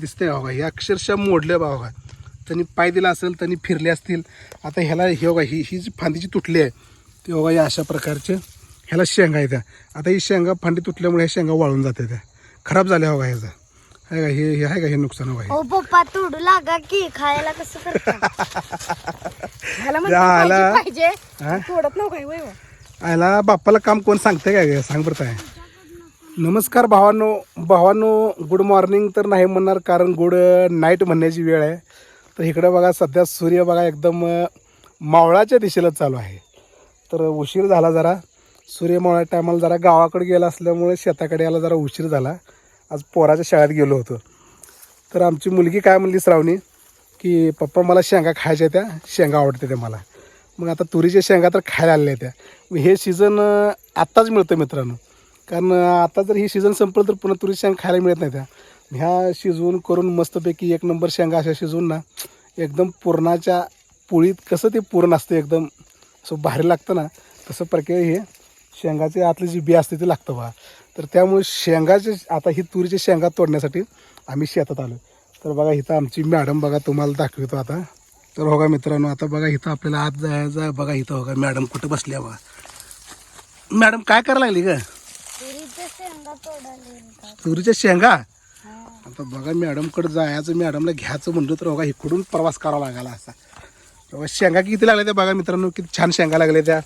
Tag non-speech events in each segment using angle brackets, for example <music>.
दिसतंय बघा. हे अक्षरशः मोडले बघा त्यांनी पाय दिला असेल त्यांनी फिरले असतील. आता ह्याला हे बघा ही ही जी फांदीची तुटली आहे ती बघा या अशा प्रकारचे ह्याला शेंगा आहे त्या आता ही शेंगा फांदी तुटल्यामुळे ह्या शेंगा वाळून जाते त्या. खराब झाल्या बघा ह्याचं. आहे का हे हे आहे का हे नुकसान हे? पप्पा तोडू लागा की खायला कसं आला. <laughs> तोडत नव्हतं. आयला बाप्पाला काम कोण सांगते काय सांग बरं काय नमस्कार भावांनो भावांनो गुड मॉर्निंग तर नाही म्हणणार कारण गुड नाईट uh, म्हणण्याची वेळ आहे. तर इकडं बघा सध्या सूर्य बघा एकदम uh, मावळाच्या दिशेला चालू आहे. तर उशीर झाला जरा. सूर्य मावळ्या टायमाला जरा गावाकडे गेला असल्यामुळे शेताकडे यायला जरा उशीर झाला. आज पोराच्या शाळेत गेलो होतो. तर आमची मुलगी काय म्हणली श्रावणी? की पप्पा मला शेंगा खायच्या त्या. शेंगा आवडते त्या मला. मग आता तुरीच्या शेंगा तर खायला आलेल्या त्या. मग हे सीझन uh, आत्ताच मिळतं मित्रांनो. कारण आता जर ही सीझन संपलं तर पुन्हा तुरीची शेंग खायला मिळत नाही त्या. ह्या शिजवून करून मस्तपैकी एक नंबर शेंगा अशा शिजवून ना एकदम पुरणाच्या पोळीत कसं ते पुरण असतं एकदम असं भारी लागतं ना तसं प्रकारे हे शेंगाचे आतली जी बी असते ते लागतं बघा तर त्यामुळे शेंगाचे आता ही तुरीची शेंगा तोडण्यासाठी आम्ही शेतात आलो तर बघा इथं आमची मॅडम बघा तुम्हाला दाखवतो आता. तर हो का मित्रांनो आता बघा इथं आपल्याला आत जायचं आहे. बघा इथं हो का मॅडम कुठं बसल्या बघा मॅडम काय करायला लागली का तुरीच्या शेंगा? आता बघा मॅडमकडे जायचं मॅडमला घ्यायचं म्हणलं तर बघा इकडून प्रवास करावा लागला असा. बघा शेंगा किती लागल्या त्या बघा मित्रांनो किती छान शेंगा लागल्या त्या.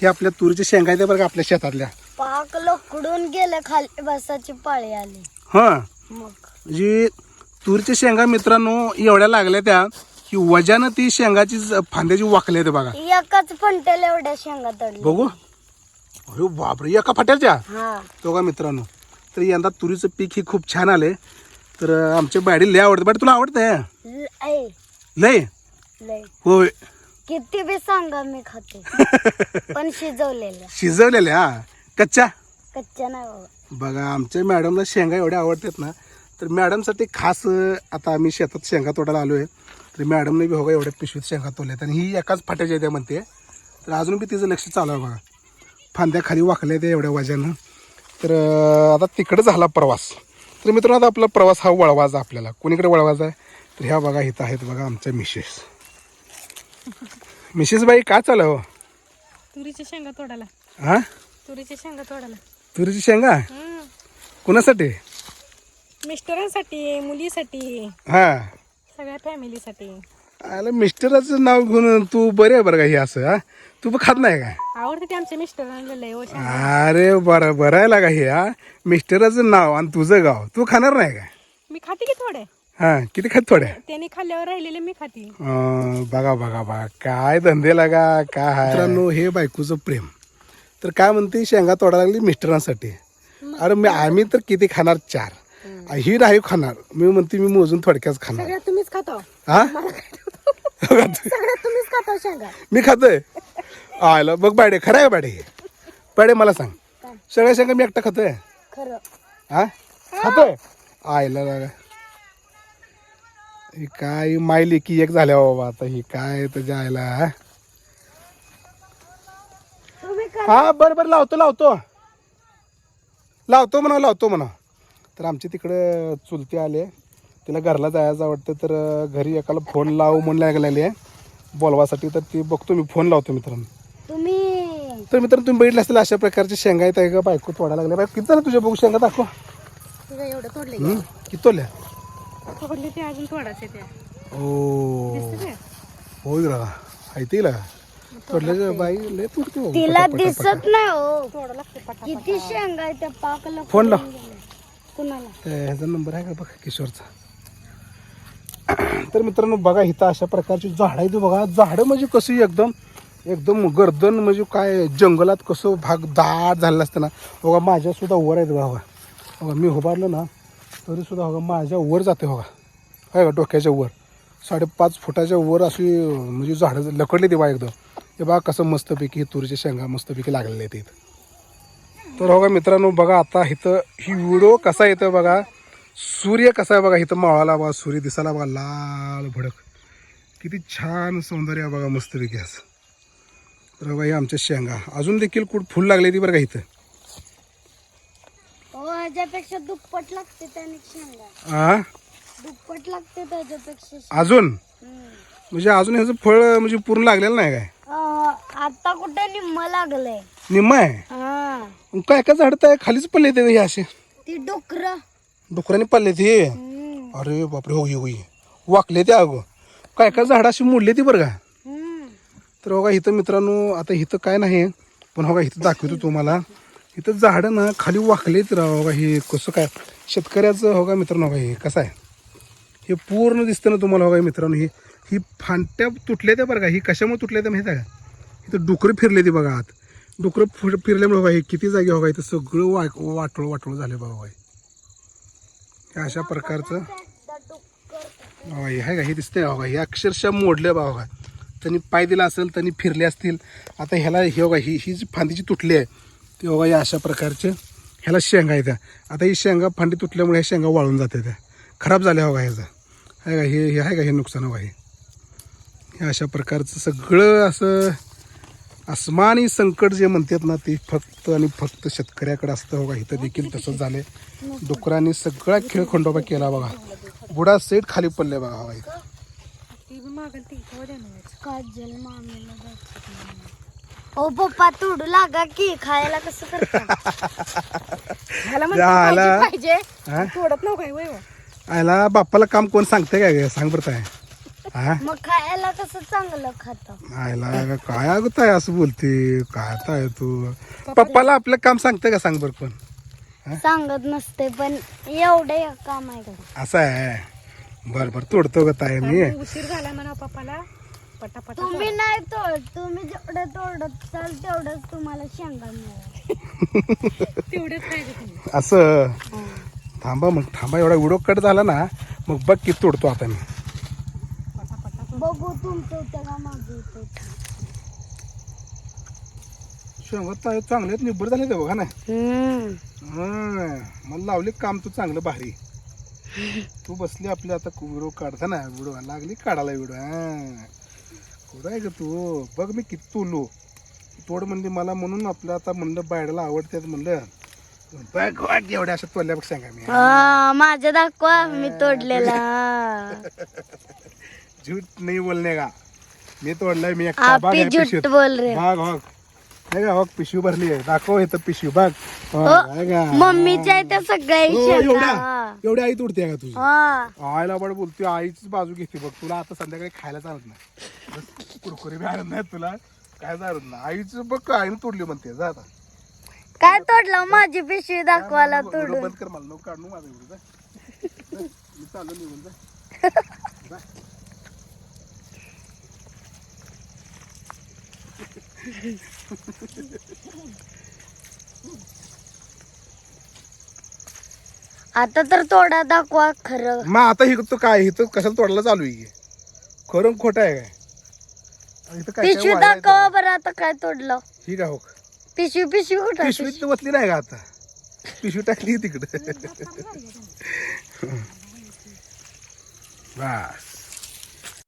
हे आपल्या तुरीच्या शेंगा आहेत बरं का आपल्या शेतातल्या. पाक लोकडून गेलं खाली बसाची पाळी आली. हां. मग? म्हणजे तुरीच्या शेंगा मित्रांनो एवढ्या लागल्या त्या की वजानं ती शेंगाची फांद्याची वाकल्या ते बघा. एकाच फंटेल एवढ्या शेंगा तोडल्या. बघू. अरे बापरे एका फाट्याच्या? हा. तो का मित्रांनो? तर यंदा तुरीचं पीक ही खूप छान आले तर आमच्या बाडी लय आवडते बाडी तुला आवडतंय? ल- ऐ, लय? लय. होय. किती बी सांगा मी खाते. <laughs> पण शिजवलेल्या. शिजवलेल्या हा? कच्च्या? कच्च्या नाही बाबा. बघा आमच्या मॅडमला शेंगा एवढ्या आवडतात ना तर मॅडमसाठी खास अं, आता आम्ही शेतात शेंगा तोडायला आलो आहे तर मॅडमने बी बघा एवढ्या पिशवीत शेंगा तोडल्यात. आणि ही एकाच फाट्याच्या त्या म्हणते. तर अजून बी तिचं लक्ष चालू आहे बघा. फांद्या खाली वाकल्या त्या एवढ्या वजानं. तर आता तिकडं झाला प्रवास. तर मित्रांनो आता आपला प्रवास हा वळवाचा आपल्याला. कोणीकडे वळवाचा आहे? तर ह्या बघा इथं आहेत बघा आमच्या मिसेस. मिसेस बाई काय चालू हो? तुरीच्या शेंगा तोडायला. हां? तुरीच्या शेंगा तोडायला. तुरीची शेंगा. कुणासाठी? मिस्टरांसाठी मुलीसाठी. हां. सगळ्या फॅमिलीसाठी आलं मिस्टराचं नाव घेऊन तू बरे आहे बरं का हे असं हा? तू पण खात नाही का आवडते ते आमच्या मिस्टरांना लय हो शेंगा. अरे बरं बरं आहे लागा हे हा? मिस्टराचं नाव आणि तुझं गाव तू खाणार नाही का मी खाते की थोडे. हा किती खात थोड्या त्यांनी खाल्ल्यावर राहिलेले मी खाते. अं, बघा बघा बघा काय धंदे लागा काय मित्रांनो हे बायकोचं प्रेम. तर काय म्हणते शेंगा तोडायला लागली मिस्टरांसाठी. अरे मी आम्ही तर किती खाणार? चार. ही नाही खाणार. मी म्हणते मी मोजून थोडक्याच खाणार. सगळ्या तुम्हीच खातो. हा? <laughs> सगळ्या तुम्हीच खातो शेंगा. मी खातोय. आयला बघ बाडे खरं आहे बाडे बाडे मला सांग. सगळ्या शेंगा मी एकटा खातोय? खरं. हा? खातोय? आयला लागा ही काय मायली की एक झाल्या बाबा आता ही काय तुझ्या आयला हा? तुम्ही हा बरं बरं लावतो लावतो. लावतो म्हणा लावतो म्हणा तर आमची तिकडं चुलती आले तिला घरला जायचं आवडतं तर घरी एकाला फोन लाव म्हणून लागलेली आहे. बोलवासाठी तर ती बघतो मी फोन लावतो मित्रांनो. तुम्ही? तर मित्रांनो तुम्ही बघितलं असतील अशा प्रकारचे शेंगा आहेत आहे का? बायको तोडायला लागल्या. बायको किती झालं तुझ्या बघू शेंगा दाखव. तुझं एवढं तोडले हं? किती तोडल्या? तोडले ते अजून तोडायचे ते ओ? होय रा तोडल्याच्या बाई लय तोडते बाबा. तिला दिसत नाही हो. तोडा लागते पटा किती शेंगा आहे त्या पाकला फोन लाव. कुणाला? ह्याचा नंबर आहे का बघा किशोरचा? तर मित्रांनो बघा इथं अशा प्रकारची झाडं आहेत. बघा झाडं म्हणजे कशी एकदम एकदम गर्दन म्हणजे काय जंगलात कसं भाग दाट झालेला असतं ना बघा माझ्यासुद्धा वर आहेत बघा बघा. मी उभारलो ना तरीसुद्धा बघा माझ्या वर जाते बघा. काय का डोक्याच्या वर. साडेपाच फुटाच्या वर अशी म्हणजे झाडं लकडली ते बा एकदम. हे बघा कसं मस्तपैकी तुरीच्या शेंगा मस्तपैकी लागलेले आहेत. इथं तर बघा मित्रांनो बघा आता इथं ही व्हिडिओ कसा येतो बघा. सूर्य कसा आहे बघा इथं मावळाला बघा सूर्य दिसायला बघा लाल भडक. किती छान सौंदर्य आहे बघा मस्तपैकी असं. तर बघा हे आमच्या शेंगा. अजून देखील कुठ फुल लागले ती बरं का इथं? ह्याच्यापेक्षा दुप्पट लागते त्याने शेंगा. आ? दुप्पट लागते त्याच्यापेक्षा अजून. म्हणजे अजून ह्याचं फळ म्हणजे पूर्ण लागलेलं नाही काय? अं, आता कुठे निम्म लागलंय. निम्म आहे? हा. काय काय झाड आहे खालीच पडले ते हे असे? ती डुकर. डुकराने पडले ते. अरे बापरे हो होई. वाकले ते अगो. काय काय झाड अशी मोडले ती बरं का? तर हो बघा इथं मित्रांनो आता इथं काय नाही पण हो बघा इथं दाखवतो तुम्हाला. इथं झाडं ना खाली वाकलेत राव हो बघा हे कसं काय? शेतकऱ्याचं हो का मित्रांनो बघा हे कसं आहे? हे पूर्ण दिसतं ना तुम्हाला बघा मित्रांनो ही ही फांट्या तुटल्या त्या बरं का ही कशामुळे तुटल्या त्या माहिती आहे का? इथं डुकरं फिरले ते बघा आत. डुकरं फिर फिरल्यामुळे बघा हे किती जागे बघा इथं सगळं वा वाटोळ वाटोळ झालं बघा बघा. हे अशा प्रकारचं. हे आहे का? हे दिसतंय बघा हे अक्षरशः मोडलं बघा त्यांनी पाय दिला असेल त्यांनी फिरले असतील. आता ह्याला हे बघा ही ही जी फांदीची तुटली आहे ती बघा या अशा प्रकारचे. ह्याला शेंगा येत्या. आता ही शेंगा फांदी तुटल्यामुळे ह्या शेंगा वाळून जाते त्या खराब झाल्या बघा ह्याचा. आहे का हे हे आहे का? हे नुकसान बघा हे अशा प्रकारचं सगळं असं अस्मानी संकट जे म्हणतात ना ते फक्त आणि फक्त शेतकऱ्याकडे असतं बघा इथं देखील तसंच झालंय डुकरांनी सगळा खेळ खंडोबा केला बघा बुडा सेट खाली पडले बघा बघा इथं. ओ पप्पा तोडू लागा की खायला कसं करता <laughs> झाला. पाहिजे हा? तोडत नव्ह काय वय हो. आयला बाप्पाला काम कोण सांगते काय? सांग बरं काय हा? मग खायला कसं चांगलं खात? आयला काय अगं ताय असं बोलते काय ताय तू? पप्पाला आपलं काम सांगते का? सांग बरं कोण सांगत नसते पण एवढं एक काम आहे का असं आहे? बरं बरं तोडतो ग ताय मी. उशीर झाला म्हणा पप्पाला. पटापटा तुम्ही नाही तोड तुम्ही जेवढं तोडत चाल तेवढंच तुम्हाला शेंगा मिळेल. तेवढेच पाहिजे तुम्ही. असं. थांबा मग थांबा एवढा व्हिडिओ कट झाला ना मग बघ किती तोडतो आता मी. बघू तुमचं होतं का माझं होतं शेंगा ताय चांगले आहेत निब्बर झाले ते बघा ना. हम्म. हं, मला लावले काम तू चांगलं भारी. तू बसली आपली आता व्हिडिओ काढता ना व्हिडिओ लागली काढायला व्हिडिओ हा. कुठं आहे ग तू. बघ मी किती तोडलो तोड म्हणली मला म्हणून आपलं आता म्हणलं बायडाला आवडते म्हणलं. बघ बघ एवढ्या अशा तोडल्या बघ सांगा मी. हा, माझं दाखवा मी तोडलेला <laughs> झूट नाही बोलणे का? मी तोडलाय मी एकटा आप बघ ही या झूठ पिशवीत. बोल रहे बघ बघ. नाही का बघ पिशवी भरली आहे. दाखव इथं पिशवी बघ. बघ, आहे का? मम्मीच्या सगळ्या हो, शेंगा एवढ्या एवढ्या आई तोडते का तुझी? हा. आईला बड बोलते आईचीच बाजू घेते बघ. तुला आता संध्याकाळी खायला चालत नाही. बस कुरकुरी बी आणत नाही तुला. काय चालत नाही. आईच बघ आईने तोडली म्हणते. जा आता. काय तोडलं? माझी पिशवी दाखवायला व्हिडिओ तोडून बंद कर मला. नको काढू माझा व्हिडिओ जा. जा, मी चाललो निघून जा जा. <laughs> आता तर तोडा दाखवा खरं. मग आता ही तो काय इथं कशाला तोडायला चालू आहे? खरं खोटं आहे काय? इथं काय काय पिशवी वाया दाखवा बरं आता काय तोडलं. ही काय हो? पिशवी पिशवी कुठं आहे? पिशवीत वतली नाही का आता? पिशवी टाकली तिकडे. <laughs> बस.